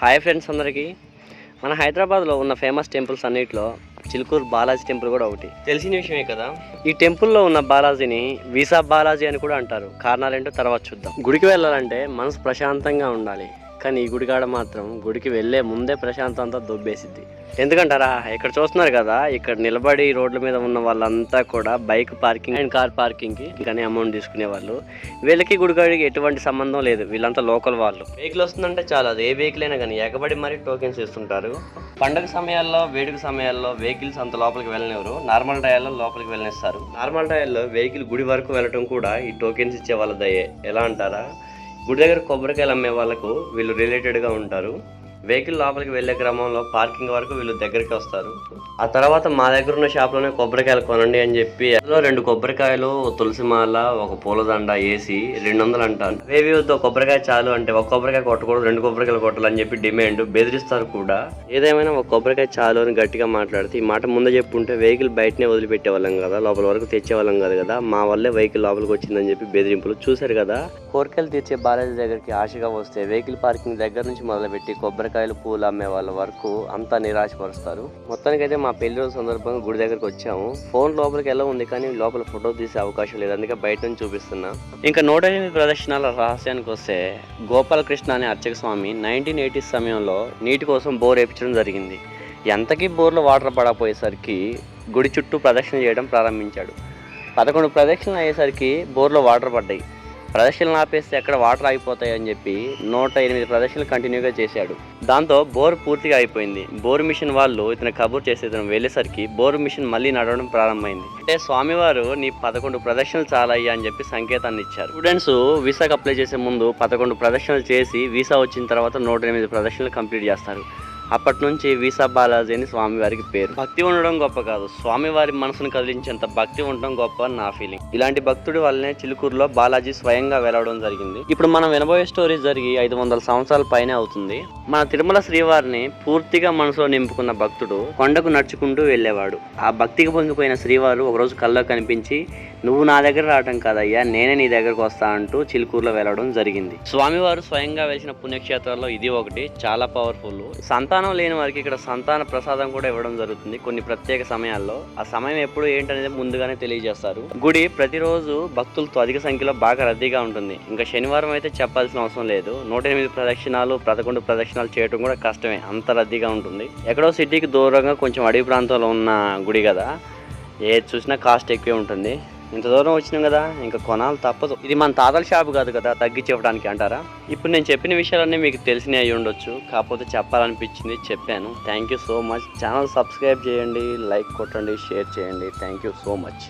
Hi friends అందరికీ. మన హైదరాబాద్లో ఉన్న ఫేమస్ టెంపుల్స్ అన్నిటిలో చిలుకూరు బాలాజీ టెంపుల్ కూడా ఒకటి. తెలిసిన విషయమే కదా? ఈ టెంపుల్లో ఉన్న బాలాజీని వీసా బాలాజీ అని కూడా అంటారు. కారణాలేంటో తర్వాత చూద్దాం. గుడికి వెళ్ళాలంటే మనసు ప్రశాంతంగా ఉండాలి. కానీ ఈ గుడికాడ మాత్రం గుడికి వెళ్ళే ముందే ప్రశాంతం అంతా దొబ్బేసిద్ది. ఎందుకంటారా? ఇక్కడ చూస్తున్నారు కదా ఇక్కడ నిలబడి రోడ్ల మీద ఉన్న వాళ్ళంతా కూడా బైక్ పార్కింగ్ అండ్ కార్ పార్కింగ్కి కానీ అమౌంట్ తీసుకునే వాళ్ళు. వీళ్ళకి గుడికాడికి ఎటువంటి సంబంధం లేదు. వీళ్ళంతా లోకల్ వాళ్ళు. వెహికల్ వస్తుందంటే చాలా. అది ఏ వెహికల్ అయినా కానీ ఎగబడి మరీ టోకెన్స్ ఇస్తుంటారు. పండగ సమయాల్లో వేడుక సమయాల్లో వెహికల్స్ అంత లోపలికి వెళ్ళనివ్వరు. నార్మల్ టైర్లో లోపలికి వెళ్ళనిస్తారు. నార్మల్ టైర్లో వెహికల్ గుడి వరకు వెళ్ళటం కూడా ఈ టోకెన్స్ ఇచ్చే వాళ్ళదయ్యే ఎలా అంటారా? గుడి దగ్గర కొబ్బరికాయలు అమ్మే వాళ్ళకు వీళ్ళు రిలేటెడ్గా ఉంటారు. వెహికల్ లోపలికి వెళ్ళే క్రమంలో పార్కింగ్ వరకు వీళ్ళు దగ్గరికి వస్తారు. ఆ తర్వాత మా దగ్గర ఉన్న షాప్లోనే కొబ్బరికాయలు కొనండి అని చెప్పి అందులో రెండు కొబ్బరికాయలు ఒక తులసి మాల ఒక పూలదండ వేసి రెండు వందలు అంటాను వేవి వద్దు కొబ్బరికాయ చాలు అంటే ఒక కొబ్బరికాయ కొట్టకూడదు రెండు కొబ్బరికాయలు కొట్టాలని చెప్పి డిమాండ్ బెదిరిస్తారు కూడా. ఏదేమైనా ఒక కొబ్బరికాయ చాలు అని గట్టిగా మాట్లాడితే ఈ మాట ముందే చెప్పుంటే వెహికల్ బయటనే వదిలిపెట్టే వాళ్ళం కదా లోపల వరకు తెచ్చేవాళ్ళం కాదు కదా మా వల్లే వెహికల్ లోపలికి వచ్చిందని చెప్పి బెదిరింపులు చూశారు కదా. కోరికలు తీర్చే బాలాజీ దగ్గరికి ఆశగా వస్తే వెహికల్ పార్కింగ్ దగ్గర నుంచి మొదలుపెట్టి కొబ్బరి కొబ్బరికాయలు పూలు అమ్మే వాళ్ళ వరకు అంతా నిరాశపరుస్తారు. మొత్తానికైతే మా పెళ్ళి రోజు సందర్భంగా గుడి దగ్గరికి వచ్చాము. ఫోన్ లోపలికి ఎలా ఉంది కానీ లోపల ఫోటో తీసే అవకాశం లేదు. అందుకే బయట నుంచి చూపిస్తున్నా. ఇంకా నూట ఎనిమిది ప్రదర్శనల రహస్యానికి వస్తే గోపాలకృష్ణ అనే అర్చక స్వామి నైన్టీన్ ఎయిటీస్ సమయంలో నీటి కోసం బోర్ వేపించడం జరిగింది. ఎంతకీ బోర్లో వాటర్ పడకపోయేసరికి గుడి చుట్టూ ప్రదక్షిణ చేయడం ప్రారంభించాడు. పదకొండు ప్రదక్షిణలు అయ్యేసరికి బోర్లో వాటర్ పడ్డాయి. ప్రదర్శనలు ఆపేస్తే ఎక్కడ వాటర్ ఆగిపోతాయి అని చెప్పి నూట ఎనిమిది ప్రదర్శనలు కంటిన్యూగా చేశాడు. దాంతో బోర్ పూర్తిగా అయిపోయింది. బోర్ మిషన్ వాళ్ళు ఇతను కబుర్ చేసి ఇతను వెళ్ళేసరికి బోర్ మిషన్ మళ్ళీ నడవడం ప్రారంభమైంది. అంటే స్వామివారు నీ పదకొండు ప్రదక్షిణలు చాలయ్యా అని చెప్పి సంకేతాన్ని ఇచ్చారు. స్టూడెంట్స్ వీసాకు అప్లై చేసే ముందు పదకొండు ప్రదర్శనలు చేసి వీసా వచ్చిన తర్వాత నూట ఎనిమిది ప్రదర్శనలు కంప్లీట్ చేస్తారు. అప్పటి నుంచి వీసా బాలాజీ అని స్వామివారికి పేరు. భక్తి ఉండడం గొప్ప కాదు. స్వామివారి మనసును కదిలించేంత భక్తి ఉండడం గొప్ప అని నా ఫీలింగ్ ఇలాంటి భక్తుడి వల్లనే చిలుకూరులో బాలాజీ స్వయంగా వెలవడం జరిగింది. ఇప్పుడు మనం వినబోయే స్టోరీ జరిగి ఐదు వందల సంవత్సరాల పైనే అవుతుంది. మన తిరుమల శ్రీవారిని పూర్తిగా మనసులో నింపుకున్న భక్తుడు కొండకు నడుచుకుంటూ వెళ్ళేవాడు. ఆ భక్తికి పొంగిపోయిన శ్రీవారు ఒకరోజు కల్లో కనిపించి నువ్వు నా దగ్గర రావటం కాదయ్యా నేనే నీ దగ్గరకు వస్తా అంటూ చిలుకూరులో వెళ్ళడం జరిగింది. స్వామివారు స్వయంగా వెలిసిన పుణ్యక్షేత్రాల్లో ఇది ఒకటి చాలా పవర్ఫుల్. సంతానం లేని వారికి ఇక్కడ సంతాన ప్రసాదం కూడా ఇవ్వడం జరుగుతుంది కొన్ని ప్రత్యేక సమయాల్లో. ఆ సమయం ఎప్పుడు ఏంటనేది ముందుగానే తెలియజేస్తారు. గుడి ప్రతిరోజు భక్తులతో అధిక సంఖ్యలో బాగా రద్దీగా ఉంటుంది. ఇంకా శనివారం అయితే చెప్పాల్సిన అవసరం లేదు. నూట ఎనిమిది ప్రదక్షిణాలు పదకొండు ప్రదక్షిణ దర్శనాలు చేయడం కూడా కష్టమే అంత రద్దీగా ఉంటుంది. ఎక్కడో సిటీకి దూరంగా కొంచెం అడవి ప్రాంతంలో ఉన్న గుడి కదా ఏది చూసినా కాస్ట్ ఎక్కువే ఉంటుంది. ఇంత దూరం వచ్చినాం కదా ఇంకా కొనాలి తప్పదు. ఇది మన తాతల షాప్ కాదు కదా తగ్గించి ఇవ్వడానికి అంటారా? ఇప్పుడు నేను చెప్పిన విషయాలన్నీ మీకు తెలిసినవి అయి ఉండొచ్చు కాకపోతే చెప్పాలనిపించింది చెప్పాను. Thank you so much channel subscribe చేయండి లైక్ కొట్టండి షేర్ చేయండి. Thank you so much